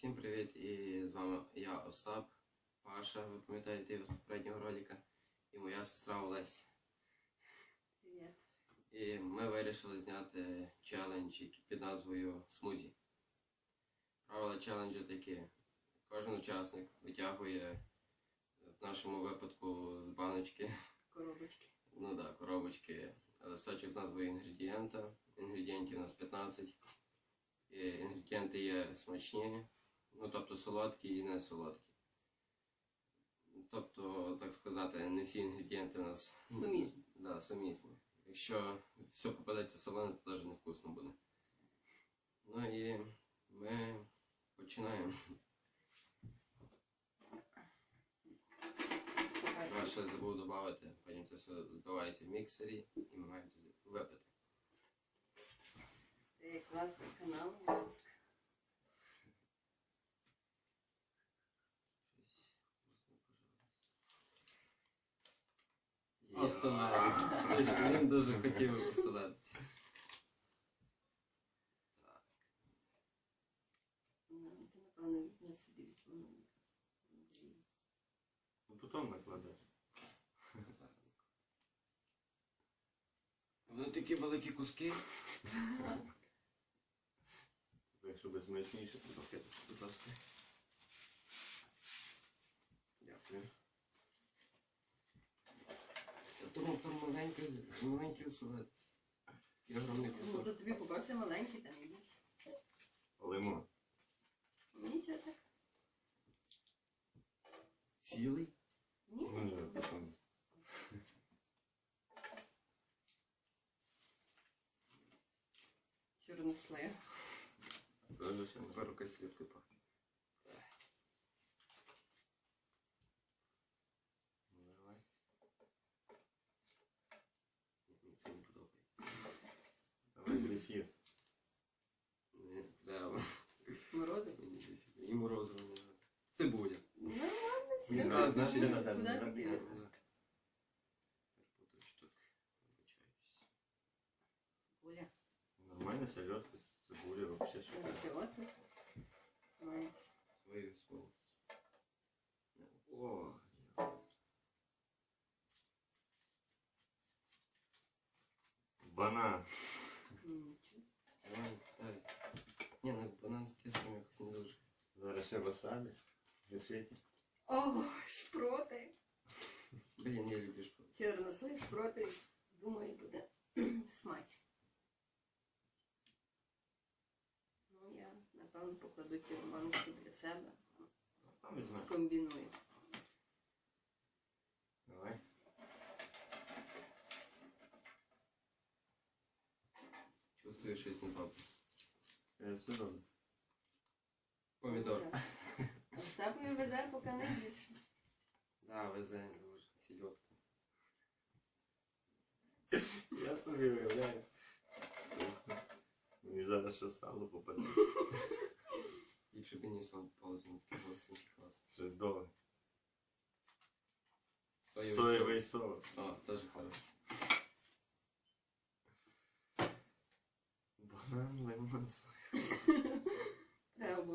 Всім привіт! І з вами я Остап, Паша, ви пам'ятаєте його з попереднього ролика, і моя сестра Олеся. Привіт. І ми вирішили зняти челендж під назвою Смузі. Правила челенджу такі. Кожен учасник витягує в нашому випадку з баночки, Коробочки. ну да, коробочки, листочок з назвою інгредієнта. Інгредієнтів у нас 15. І інгредієнти є смачні, ну тобто солодкі і не солодкі. Тобто, так сказати, не всі інгредієнти у нас Сумісні. Да, сумісні. Якщо все попадеться солене, то теж невкусно буде. Ну і ми починаємо. Я ще забув додати, потім це все збивається в міксері і ми маємо випити. Класний канал, будь ласка. Оселедець. Він дуже хотів. Так, Ну, Ти, напевно, візьме собі візьму. Ну потім накладеш. Вони такі великі куски. Так, щоб смачніше. було. Салфетку, будь ласка. Дякую. Я думав, там маленький, маленький оселедець. Такий огромний Ну, кусок. то тобі попався маленький, там і більше. Лимон. Нічого так. Цілий? Ні? Ну, ні, потім. Чорнослив. Ще не Тепер рука слідкою пахне. Ну, давай. Мені це не подобається. Давай зефір. Не треба. Морозиво. Мені здається. І морозиво не треба. Цибуля. Нормально, все. Ні, Ну, раз, значить, значить, на тебе Куди не ти набігає. дивишся? Перепутав штук. Вибачаюсь. Оля, Нормально селедка з цибулею, вообще шикарно. чого це? Маєш. Свою смолу. О, Банан. Нічого. Давай, далі. Ні, ну банан з кислим якось не дуже. Зараз ще васабі. Держите. О, шпроти. Блін, я люблю шпот. Чорнослив, шпроти. Думаю, буде смачно. Ну, я, напевно, покладу ці баночки для себе. Там. Скомбіную. Давай. Чувствую щось недобре. Е, Все добре. Помідор. Остапові везе поки найбільше. Да, везе дуже. Сільотка. Я собі уявляю. Просто Мені зараз ще сало попаде. Якщо б мені сам попалося, він такий гостренький класний. Щось довге. Соєвий, Соєвий соус. соус. О, теж хороший. Банан, лимон, соя.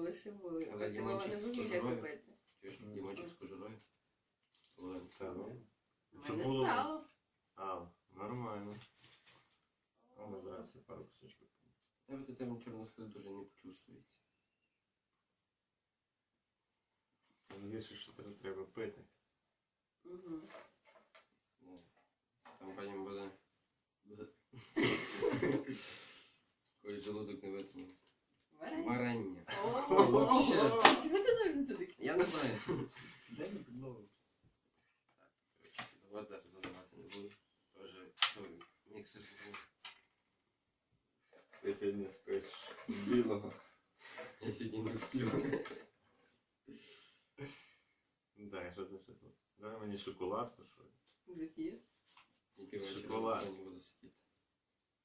Треба було ще були. Але Активоване лімончик з вугілля кожурою. купити. Чуєш, Мгм. лімончик з кожурою. Половинку. Та, ну. У Щоб мене було сало. сало. Нормально. А ну, зараз я пару кусочків. Тебе тут там чорнослив дуже не почувствується. Гірше, що треба- треба пити. Угу. Да. Там потім буде. буде. Коли желудок не витримав. Варення. Вообще. Чого ти завжди туди? Я не знаю. Де не підлогу? Вот зараз заливати не буду. Тоже той міксер зробив. Ти сьогодні спиш білого. Я сьогодні не сплю. Так, що ти ще тут? Дай мені шоколадку, що ли? Зефір. Тільки Шоколад. не буду сидіти.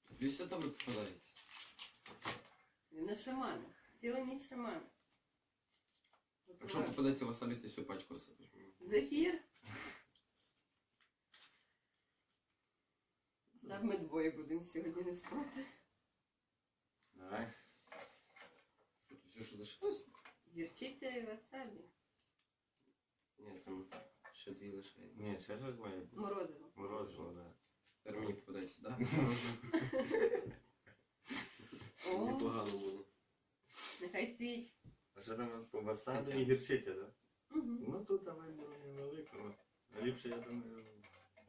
Тобі все добре попадається. На шамана. Цілу ніч шамана. Якщо попадеться васабі, то всю пачку висипеш. Зефір. Став ми двоє будемо сьогодні не спати. Давай. Що тут все, що лишилось? Гірчиця і веселі. Ні, там ще дві лишається. Ні, ще щось має бути. Морозиво. Морозиво, да. Тепер мені попадається, так? О, Непогано буде. нехай стоїть. А що там ковбаса і гірчиця, так? Угу. Ну тут давай було невелико. ну. Ліпше, я думаю,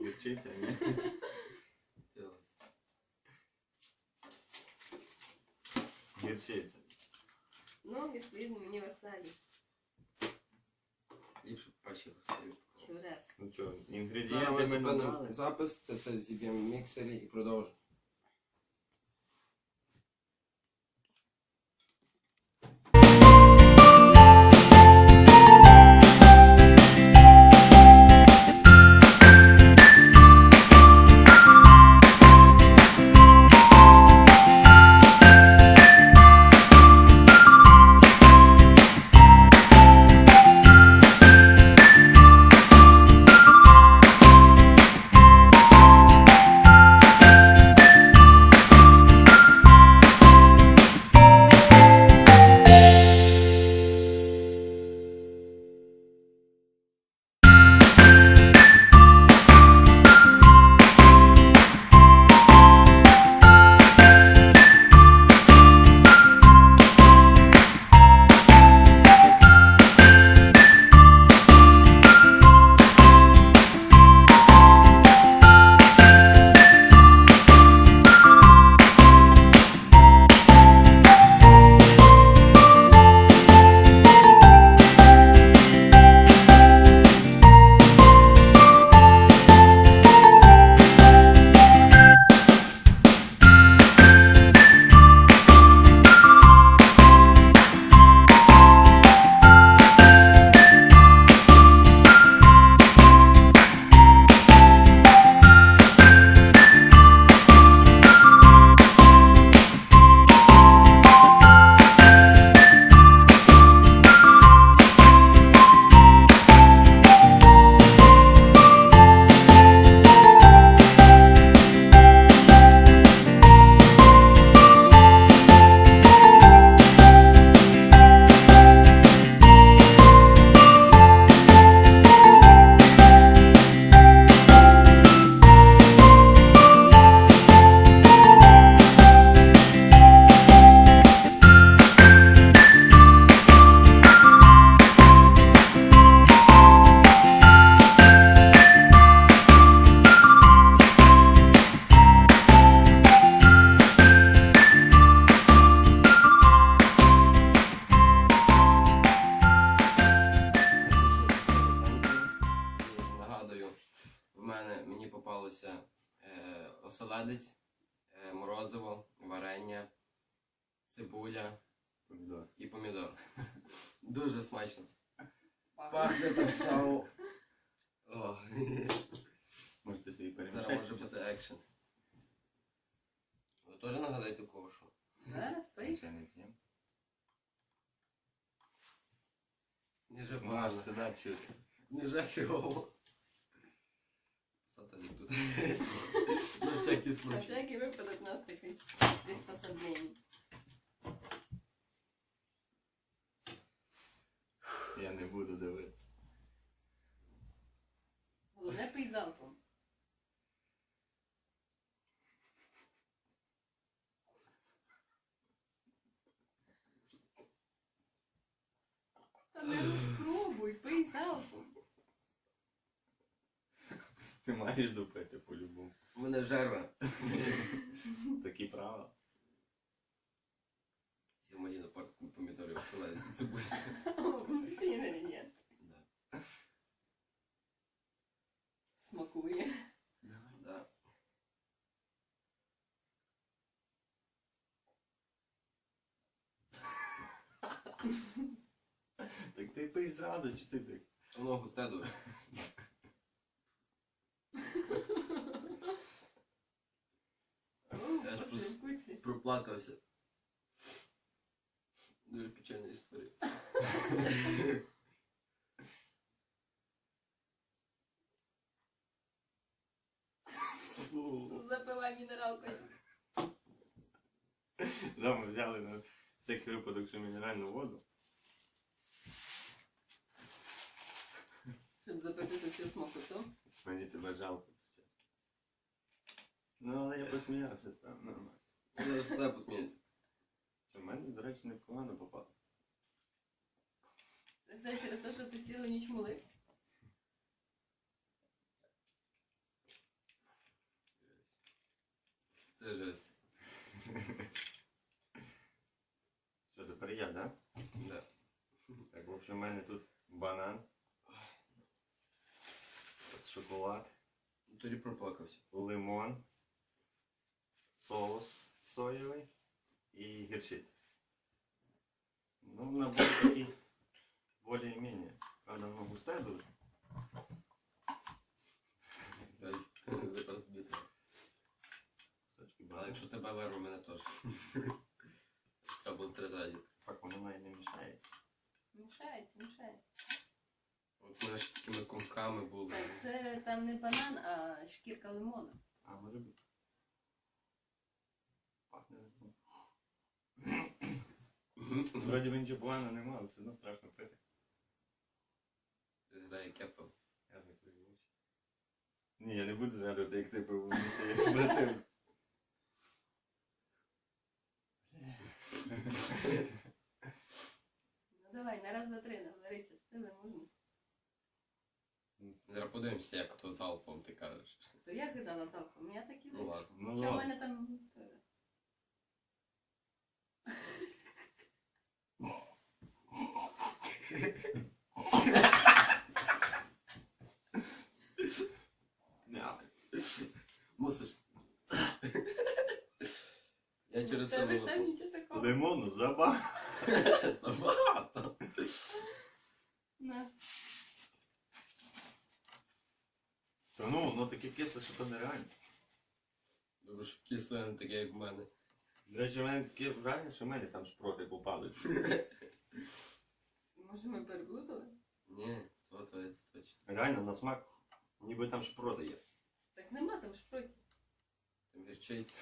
гірчиця, ні? Гірчиця. Ну, відповідно, мені веселі. Ліпше перші гостей. Чурес. Ну що, Зараз інгредієнти ми зупинимо набрали. запис, це все зіб'ємо в міксері і продовжимо. Дуже смачно. Пахне. Так само. О, Можете собі зараз перемішати. може бути екшен. Ви теж нагадайте кого? Зараз пий. Ще не п'ємо. Не же Маш погано, сюди чути. не же фігово. Сатаник тут. На всякий На случай. всякий випадок у нас такий. Я не буду дивитися. Головне пий залпом. Та не розпробуй, пий залпом. Ти маєш допити по-любому. Мене жерве. Такі правила. Всі мої на парку оселедець і цибуля. Всі інгредієнти. Да. Смакує. Да. Так ти пий зразу, чи ти так? Воно густе дуже. Я ж просто- Послевкусие. Проплакався. Ну Даже печальная история. Запила минералкой. Да, мы взяли на всякий випадок ще минеральную воду. Щоб запитати всю смакоту. Мені тебе жалко. Ну, я посмеялся там, нормально. Ну, я ж посмеялся? Що, в мене, до речі, непогано попало. Це все через те, що ти цілу ніч молився. Це жесть. Що, тепер я, да? Да. Так, в общем, у мене тут банан. Шоколад, Тоді проплакався. лимон, соус соєвий і гірчиця. Ну, набор такий более-менее. Правда, воно густе дуже. Жесть. Зараз тобі треба. Кусочки А багато. якщо тебе вирве, мене теж. Треба було три рази. Так, воно навіть не мішає. Мішається, мішається. От ми ж такими комками були. Так, це там не банан, а шкірка лимона. А, може бути. Вроді він поганого немає, але все одно страшно пити. Згадай, як я пив. Я закрию очі. Ні, я не буду згадувати, як ти пив, братив. Ну давай, на раз, два, три, наберися сили, мужності. Зараз подивимося, як то залпом ти кажеш. То я казала залпом, я так і Ну вийшла. ладно. Ну Хоча в ладно. мене там теж. Ня. Мусиш. Я через Це себе ж там нічого такого. Лимону забагато. На. Та ну, воно таке кисле, що то нереально. Добре, що кисле не таке, як в мене. До речі, в мене таке враження, що в мене там шпроти попали. Може ми переплутали? Ні, то твоє це точно. Реально, на смак, ніби там шпроти є. Так нема там шпротів. Там гірчиця.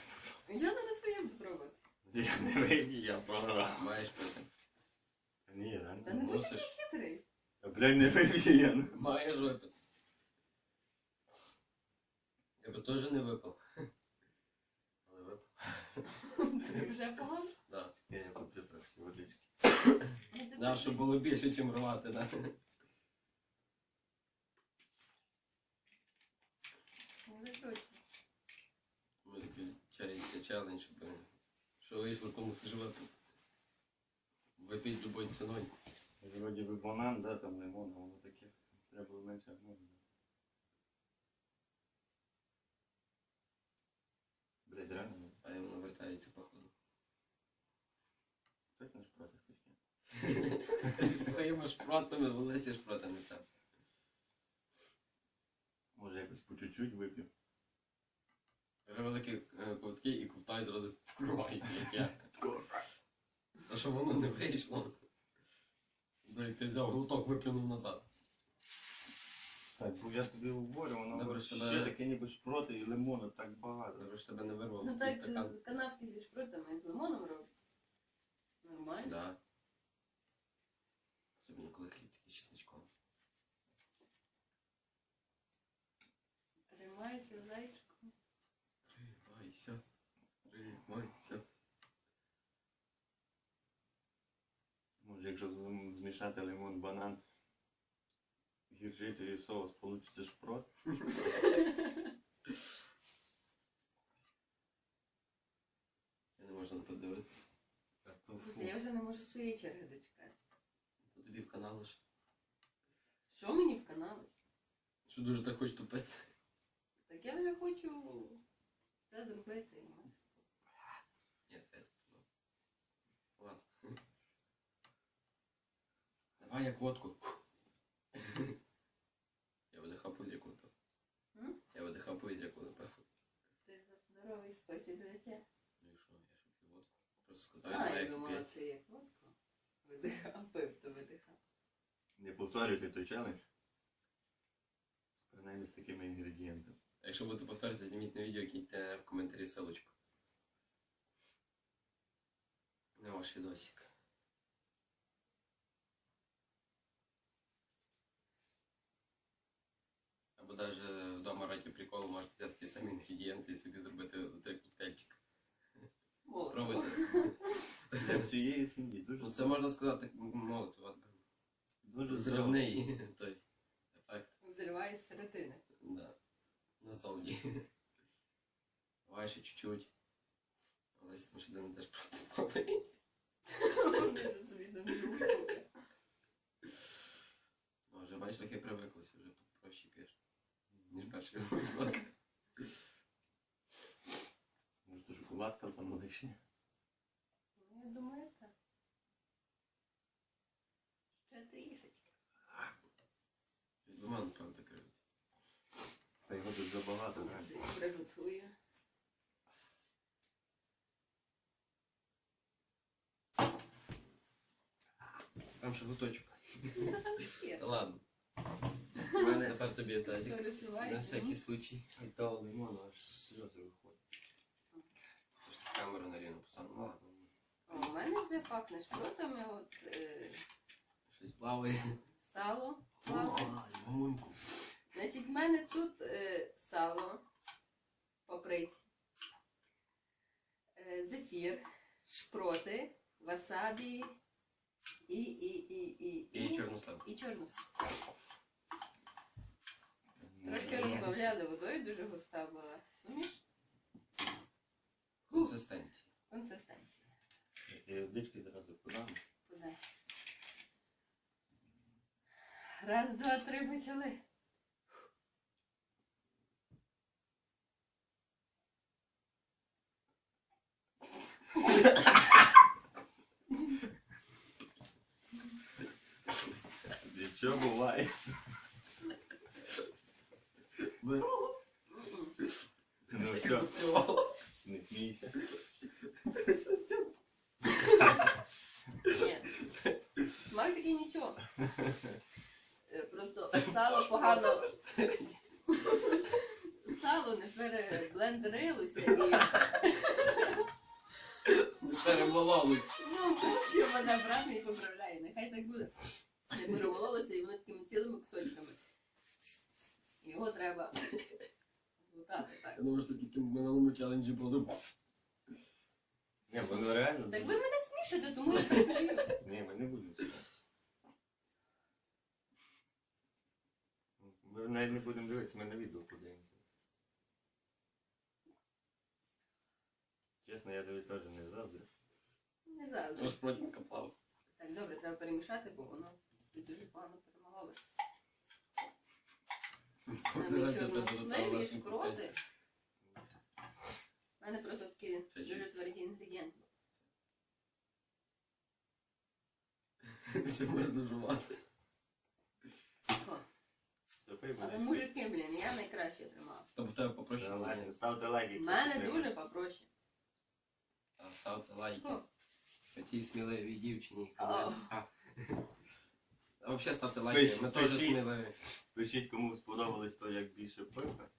Я на своє буду пробувати. Я не вийду, я програв. Маєш пити. Ні, Та реально. не будь Мусиш. такий хитрий. Та, Блядь, не вивіяно. Маєш випити. Я би теж не випив. Але випив. Ти вже погано? Да, щоб було більше, ніж рвати, да? Ми такий чай челендж, що вийшло, тому випити. Випіть любою ціною. Вроді би банан, да, там лимон, а воно таке. Треба менше лимону. Блядь, реально, А я воно вертається походу. точно шпроти хотів. Зі своїми шпротами, Олесі шпротами там. Може якось по чуть-чуть вип'ю. Бери великі е, ковтки і ковтай зразу вкривайся, як я. А щоб воно не вийшло. Блін, ти взяв глуток, виплюнув назад. Так, бо я тобі говорю, воно Добре, ще що тебе- таке ніби шпроти і лимону так багато. Добре, що тебе не вирвало. Ну так, стакан. канапки зі шпротами з лимоном роблять. Нормально. Да. Особливо, коли хліб такий чесничком. Тримайся, зайчику. Тримайся. Тримайся. Може, якщо змішати лимон, банан, гірчицю і соус, получиться шпрот. Я не можу на то дивитися. Я вже не можу своєї черги дочекати. То тобі в канал лише. Що мені в каналі? Що дуже так хочеш тупити. Так я вже хочу все зробити. і мати. Ні, це. Ладно. Давай як водку. Я видихав повітря, коли пив. Я видихав повітря, коли пив. Ти ж за здоровий спосіб життя. Ну і що, я ж п'ю водку. Просто сказав, А, я думала, це як водку. Видихав, пив, то видихав. Не повторюйте той челендж. Принаймні з такими інгредієнтами. А якщо будете повторити, зніміть на відео, киньте в коментарі ссылочку. На ваш відосик. навіть вдома раді приколу можете взяти такі самі інгредієнти і собі зробити три коктейльчик. Пробуйте. Всієї сім'ї. Дуже, Ну це можна сказати молотова. дуже Зривний той ефект. Взриває з середини. Да. На солді. Давай ще чуть-чуть. Але один теж проти. Вони собі там живуть. Може, бачиш, трохи привиклося, вже проще п'єш. Ніж перший випадок. Може, то шоколадка там лишня. Ну, я думаю, так. Ще трішечки. Двома, напевно, так кажуть. Та його тут забагато, Я реально. собі приготую. Там ще гуточок. Ну, та там ж є. Та ладно. У мене тепер тобі тазик. Все розсилають. На всякий случай. І того лимону аж сльози виходять. Тож камеру на рівну поставив. Ну ладно. У мене вже пахне шпротами, от е, Щось плаває. сало плаває. Ой. Значить, в мене тут е, сало, паприці, е, зефір, шпроти, васабі і, і, і, і, І і чорнослив. Трошки розбавляли водою, дуже густа була суміш. Консистенція. Консистенція. Водички зразу подам. Подай. Раз, два, три, почали. І що буває? М-м. Ну все, не смійся. Ні. Смак такий нічого. Е, Просто сало погано. Сало не переблендерилося і Перемололи. ну, що мене брат мені поправляє. Нехай так буде. Не перемололося і воно такими цілими кусочками. І Його треба лутати так. Я думаю, що тільки в минулому челенджі було. Ні, воно реально. Так ви мене смішите, тому я так. Ні, ми не будемо спати. Ми навіть не будемо дивитися, ми на відео подивимося. Чесно, я тобі теж не заздрю. Не знаю. Ось протінка плав. Так, добре, треба перемішати, бо воно тут дуже погано перемололося. І чорнослив, і шпроти. У мене просто такі дуже тверді інгредієнти. Це можна жувати. Запий мене. мужики, блін, я найкраще тримав. То в тебе попроще. Та Ставте лайки. У мене дуже попроще. Ставте лайки. О. Цій сміливій дівчині. О. колись. А. Взагалі ставте лайки, Пиш- ми теж пишіть. сміливі. Пишіть, кому сподобалось то, як більше пива.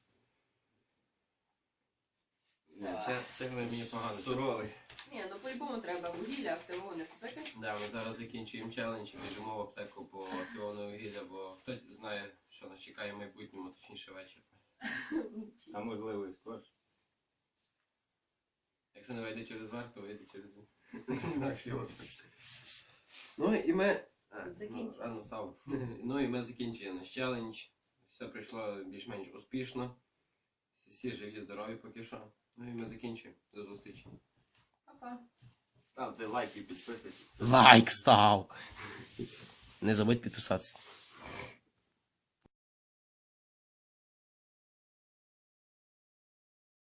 Ні, Це, це мені погано. Суровий. Ні, ну по-любому треба вугілля активоване купити. Да, ми зараз закінчуємо челендж і біжимо в аптеку по піону вугілля, бо хтось знає, що нас чекає в майбутньому, точніше вечір. А можливо і скорше. Якщо не вийде через верх, то вийде через інакший отвір. Ну і ми. А, ну, Закінчуємо. ну, ну і ми закінчуємо наш челендж. Все пройшло більш-менш успішно. Всі, живі, здорові поки що. Ну і ми закінчуємо. До зустрічі. Па-па. Ставте лайки, підписуйтесь. Лайк став. Не забудь підписатися.